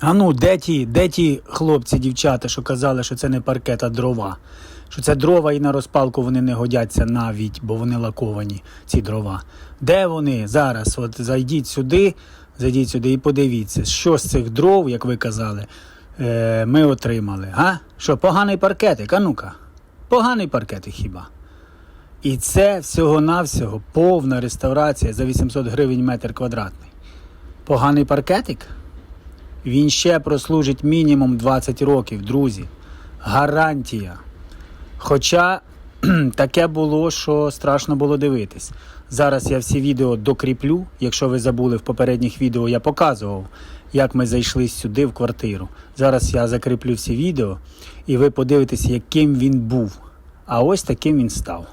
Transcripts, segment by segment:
А ну, де ті, де ті хлопці, дівчата, що казали, що це не паркет, а дрова? Що це дрова і на розпалку вони не годяться навіть, бо вони лаковані, ці дрова. Де вони зараз? От зайдіть сюди, зайдіть сюди і подивіться, що з цих дров, як ви казали, е, ми отримали. А? Що, поганий паркетик? А ну-ка. Поганий паркетик хіба? І це всього-навсього повна реставрація за 800 гривень метр квадратний. Поганий паркетик? Він ще прослужить мінімум 20 років, друзі. Гарантія. Хоча таке було, що страшно було дивитись. Зараз я всі відео докріплю. Якщо ви забули в попередніх відео, я показував, як ми зайшли сюди в квартиру. Зараз я закріплю всі відео, і ви подивитесь, яким він був. А ось таким він став.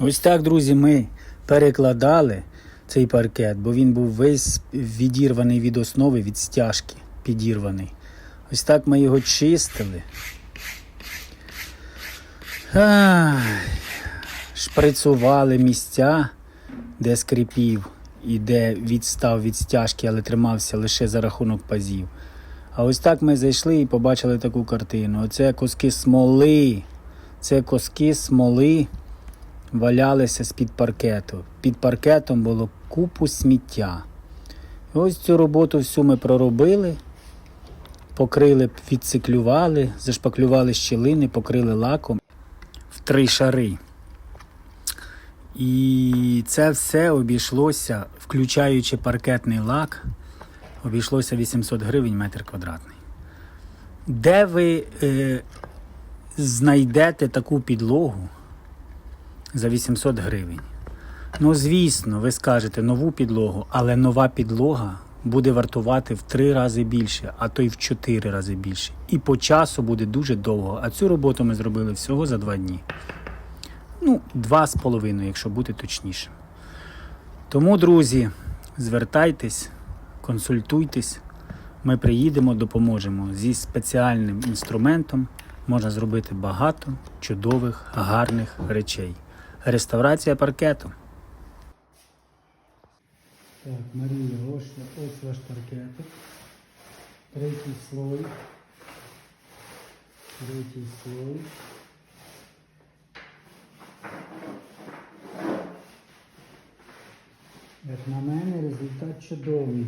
Ось так, друзі, ми перекладали цей паркет, бо він був весь відірваний від основи, від стяжки підірваний. Ось так ми його чистили. Ай, шприцували місця, де скрипів і де відстав від стяжки, але тримався лише за рахунок пазів. А ось так ми зайшли і побачили таку картину. Оце куски смоли. Це куски смоли валялися з-під паркету. Під паркетом було купу сміття. І ось цю роботу всю ми проробили, покрили, відциклювали, зашпаклювали щілини, покрили лаком в три шари. І це все обійшлося, включаючи паркетний лак, обійшлося 800 гривень метр квадратний. Де ви е, знайдете таку підлогу за 800 гривень? Ну, звісно, ви скажете нову підлогу, але нова підлога буде вартувати в три рази більше, а то й в чотири рази більше. І по часу буде дуже довго. А цю роботу ми зробили всього за два дні. Ну, два з половиною, якщо бути точнішим. Тому, друзі, звертайтесь, консультуйтесь. Ми приїдемо, допоможемо. Зі спеціальним інструментом можна зробити багато чудових, гарних речей. Реставрація паркету. Так, Марія, ось, ось ваш паркетик. Третій слой. Третій слой. Як на мене, результат чудовий.